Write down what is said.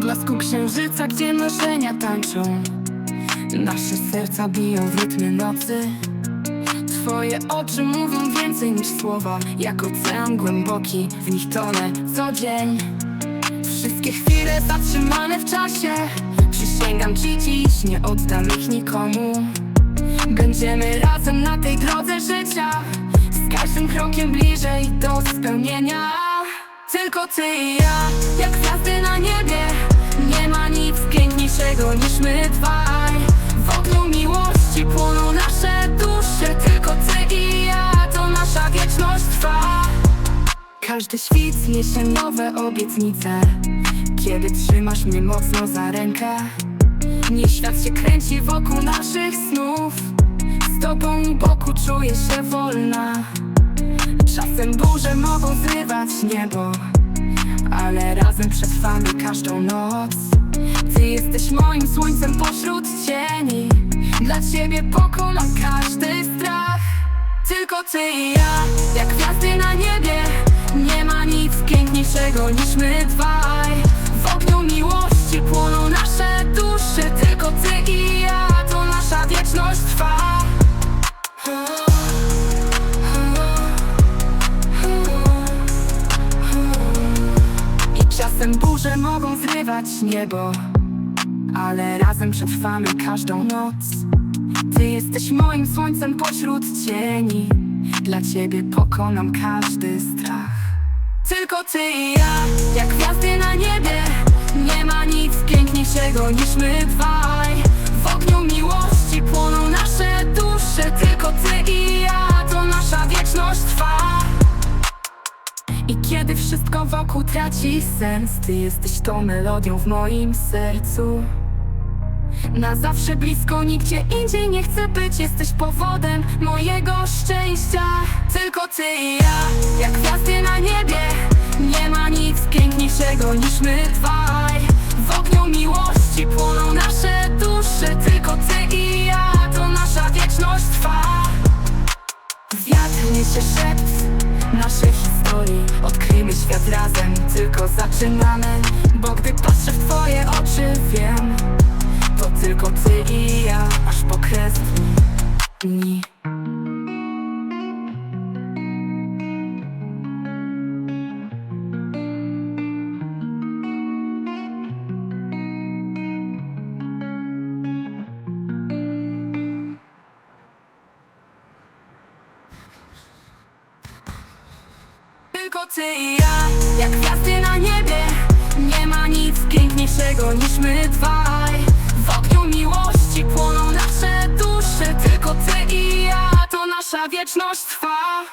blasku księżyca, gdzie marzenia tańczą. Nasze serca biją w rytmie nocy. Twoje oczy mówią więcej niż słowa. Jak ocean głęboki, w nich tonę co dzień. Wszystkie chwile zatrzymane w czasie. Przysięgam ci dziś, nie oddam ich nikomu. Będziemy razem na tej drodze życia. Z każdym krokiem bliżej do spełnienia. Tylko ty i ja, jak gwiazdy na niebie piękniejszego niż my dwaj. W ogniu miłości płoną nasze dusze Tylko ty i ja, to nasza wieczność trwa. Każdy świt niesie nowe obietnice. Kiedy trzymasz mnie mocno za rękę Niech świat się kręci wokół naszych snów. Z tobą u boku czuję się wolna. Czasem burze mogą zrywać niebo Ale razem przetrwamy każdą noc Ty jesteś moim słońcem pośród cieni. Dla ciebie pokonam każdy strach. Tylko ty i ja, jak gwiazdy na niebie. Nie ma nic piękniejszego niż my dwaj. W ogniu miłości płoną nasze dusze. Tylko ty i ja, to nasza wieczność trwa. Czasem burze mogą niebo Ale razem przetrwamy każdą noc. Ty jesteś moim słońcem pośród cieni Dla ciebie pokonam każdy strach. Tylko ty i ja, jak gwiazdy na niebie Nie ma nic piękniejszego niż my dwaj. W ogniu miłości płoną nasze dusze Tylko ty i ja, kiedy wszystko wokół traci sens Ty jesteś tą melodią w moim sercu. Na zawsze blisko, nigdzie indziej nie chcę być Jesteś powodem mojego szczęścia. Tylko ty i ja, jak gwiazdy na niebie Nie ma nic piękniejszego niż my dwaj. W ogniu miłości płoną nasze dusze Tylko ty i ja, to nasza wieczność trwa. Wiatr niesie szept naszej historii Odkryjmy świat razem, tylko zaczynamy. Bo gdy patrzę w twoje oczy wiem To tylko ty i ja, aż po kres dni Tylko ty i ja, jak gwiazdy na niebie Nie ma nic piękniejszego niż my dwaj. W ogniu miłości płoną nasze dusze Tylko ty i ja, to nasza wieczność trwa